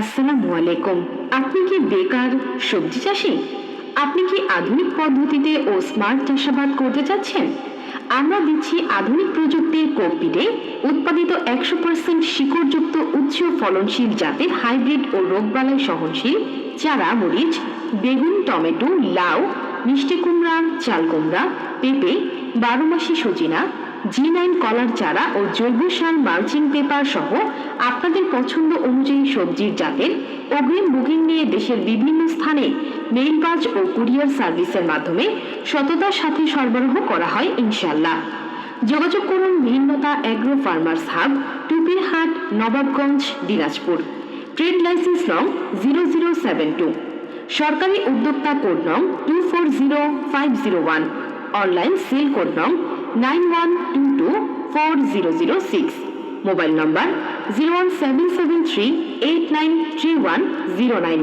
আসসালামু আলাইকুম। আপনি কি বেকার সবজি চাষি? আপনি কি আধুনিক পদ্ধতিতে ও স্মার্ট চাষাবাদ করতে চাচ্ছেন? আমরা দিচ্ছি আধুনিক প্রযুক্তির কোকপিটে উৎপাদিত একশো পার্সেন্ট শিকড়যুক্ত উচ্চ ফলনশীল জাতের হাইব্রিড ও রোগবালাই সহনশীল চারা মরিচ বেগুন, টমেটো, লাউ, মিষ্টি কুমড়া চাল কুমড়া পেঁপে বারোমাসি সজিনা জি নাইন কলার চারা ও জৈব সার মালচিং পেপার সহ আপনাদের পছন্দ অনুযায়ী সবজির জাতের অগ্রিম বুকিং নিয়ে দেশের বিভিন্ন স্থানে মেইলবাজ ও কুরিয়ার সার্ভিসের মাধ্যমে সততার সাথে সরবরাহ করা হয় ইনশাল্লাহ যোগাযোগ করুন Bhinnota agro farmers hub Tupirhat Nawabganj, Dinajpur. Trade license নং জিরো জিরো সেভেন টু সরকারি উদ্যোক্তা কোড নং two four zero five zero one online sale code নং nine one two two four zero zero six mobile নম্বর zero one seven seven three eight nine three one zero nine